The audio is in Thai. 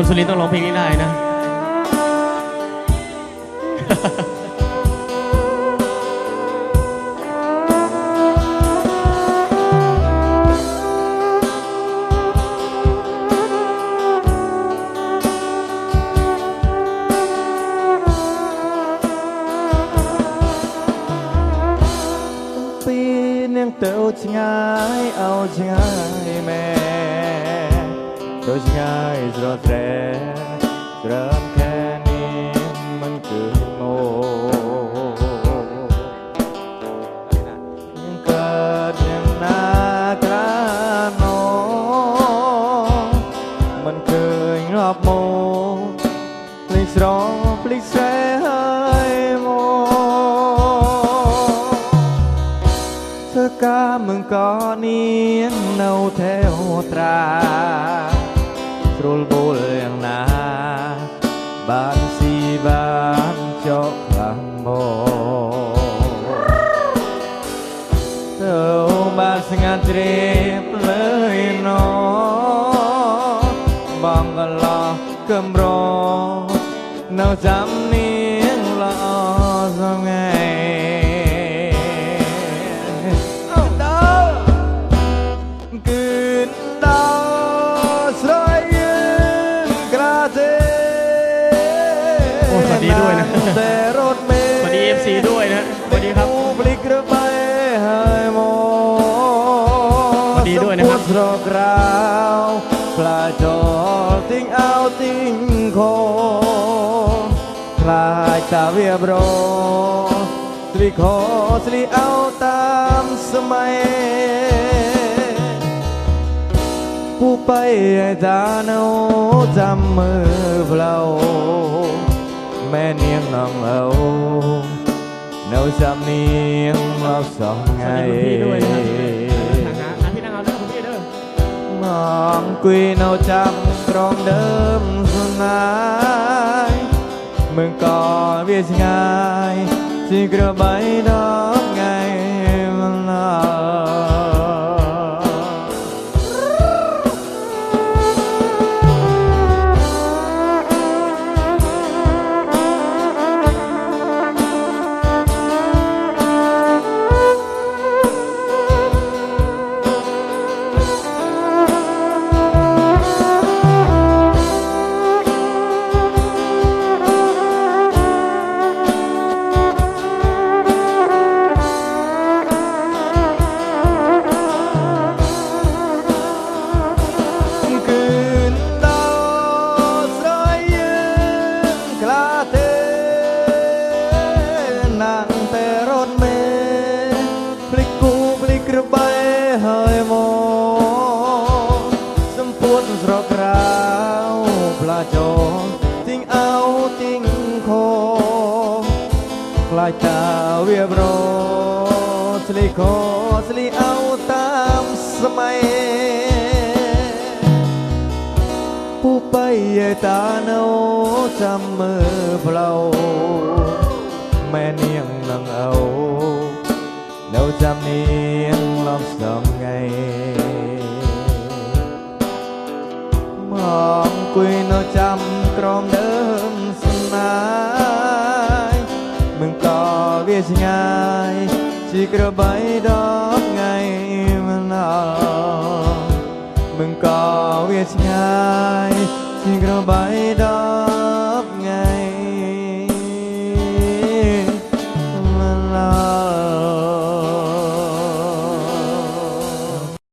คุณสุรินต้องร้องเพลงนี้ได้นะ ปีนยังเต่าชงายเอาชงายแม่ ទៅឆ្ងាយស្រត្រែត្រឹមខែនេះមិនគឺមកនឹងកើតយ៉ាងណាក្រាណោមិនឃើញរាប់មកភ្លេចស្រងភ្លេចស្រែហើយមកធ្វើការមិនក៏នាងនៅថែវត្រា ស្រួលបួលយ៉ាងណាបានស៊ីបានចុកខ្លាំងមកទៅបានស្ងាត់ជ្រាបលើយណបងកន្លោះកំរនៅចាំ วัสดีด้วยนะแต่รถเมล์สวัสดี FC ด้วยนะสวัสดีครับปลิกระไปให้หมดสวัสดีด้วยนะครับสมพูดรอกราวปลาจอติ้งเอาติ้งโคคลายตาเวียบรอสลีขอสลีเอาตามสมัยผู้ไปให้ตาเนาจำมือเรา แม่เนียงน้องเอาเนาจาเนียงเราสองไงมองกุยเนาจำตรองเดิมสนายเมื่อก่อนเวียงายที่กระบายดอก นั่งแต่รถเมล์พลิกกูพลิกกระใบให้หมอดสมปวดสรอกราวปลาจอทิ้งเอาทิ้งโคคลายตาเวียบรอสลีขอสลีเอาตามสมัยผู้ไปใหญ่ตาเนจำมือเพลา មែននាងនឹងអូនៅចាំនាងឡំស្ងងៃមកគួយនៅចាំក្រមដើមស្នាយមិនក៏វាស្ងាយជីក្របៃដល់ថ្ងៃមិនអោមិនក៏វាស្ងាយជីក្របៃ